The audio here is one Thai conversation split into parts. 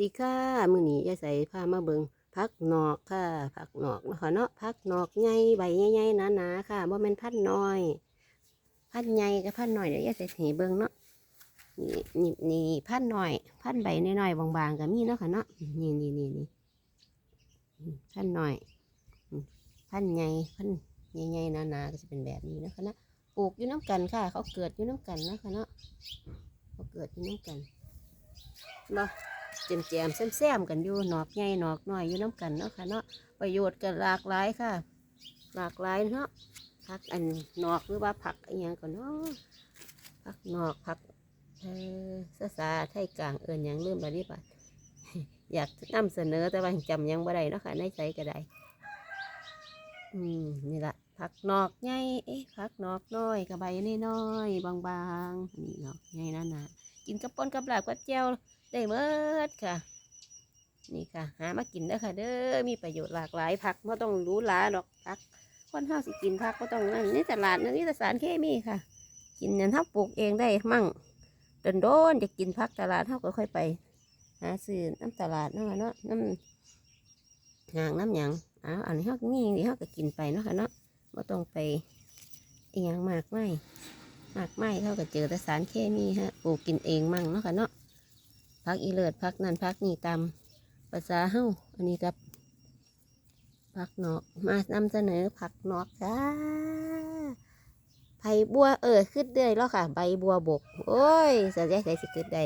ดีค่ะมื้อนี้ยายใส่พามาเบิงพักนอกค่ะพักนอกนะคะเนาะพักนอกใหญ่ใบใหญ่ๆหนาๆค่ะบ่แม่นพันน้อย พันใหญ่กับพันน้อยเดี๋ยวยายใส่ให้เบิงเนาะนี่นี่นี่พันน้อย พันใบน้อยๆบางๆก็มีเนาะค่ะเนาะนี่นี่นี่นี่พันน้อยพันใหญ่พันใหญ่ๆหนาๆก็จะเป็นแบบนี้นะคะเนาะปลูกอยู่น้ำกันค่ะ เขาเกิดอยู่น้ำกันนะค่ะเนาะเขาเกิดอยู่น้ำกันบ่ แจมแจมๆแซมๆกันอยู่หนอกใหญ่หนอกน้อยอยู่น้ำกันเนาะค่ะเนาะประโยชน์ก็หลากหลายค่ะ หลากหลายเนาะผักอันหนอกหรือว่าผักอะไรอย่างก่อนเนาะผักหนอกผักเออภาษาไทยกลางเอินหยังลืมไปดิบัดอยากนำเสนอแต่ว่าจำยังบ่ได้เนาะค่ะในใจก็ได้อืมนี่ละผักนอกใหญ่เอ๊ะผักนอกน้อยกับใบน้อยๆบางๆนี่เนาะใหญ่นั่นนะกินกับปนกับลาบกับแจ่ว ได้เมิดค่ะ นี่ค่ะ หามากินเด้ค่ะ เด้อมีประโยชน์หลากหลายผักไม่ต้องรู้หลาดอกผักคนเฮาสิกินผักก็ต้องนั่นนี่ตลาดนั่นนี่สารเคมีค่ะ กินนั่นเฮาปลูกเองได้มั่งโดนโดนจะกินผักตลาดเฮาก็ค่อยไปหาซื้อน้ำตลาดเนาะค่ะเนาะน้ำหางน้ำหยังอ้าวอันนี้เฮามีนี่เฮาก็กินไปเนาะค่ะเนาะไม่ต้องไปอีหยังมากไม่มากไม่เท่ากับเจอแต่สารเคมีฮะปลูกกินเองมั่งเนาะค่ะเนาะ พักอีเลิศพักนั่นพักนี่ตามภาษาเฮาอันนี้กับพักนอกมานำเสนอผักนอกจ้าไผ่บัวเออขึ้นได้แล้วค่ะ ใบบัวบก โอ้ยเสียใจใส่สิขึ้นได้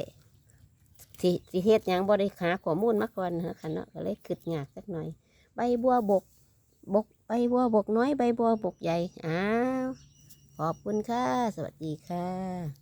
สิสิเฮ็ดยังบ่ได้หาข้อมูลมาก่อนนะค่ะเนาะก็เลยขึ้นยากสักหน่อย ใบบัวบกบกใบบัวบกน้อยใบบัวบกใหญ่อ้าวขอบคุณค่ะ สวัสดีค่ะ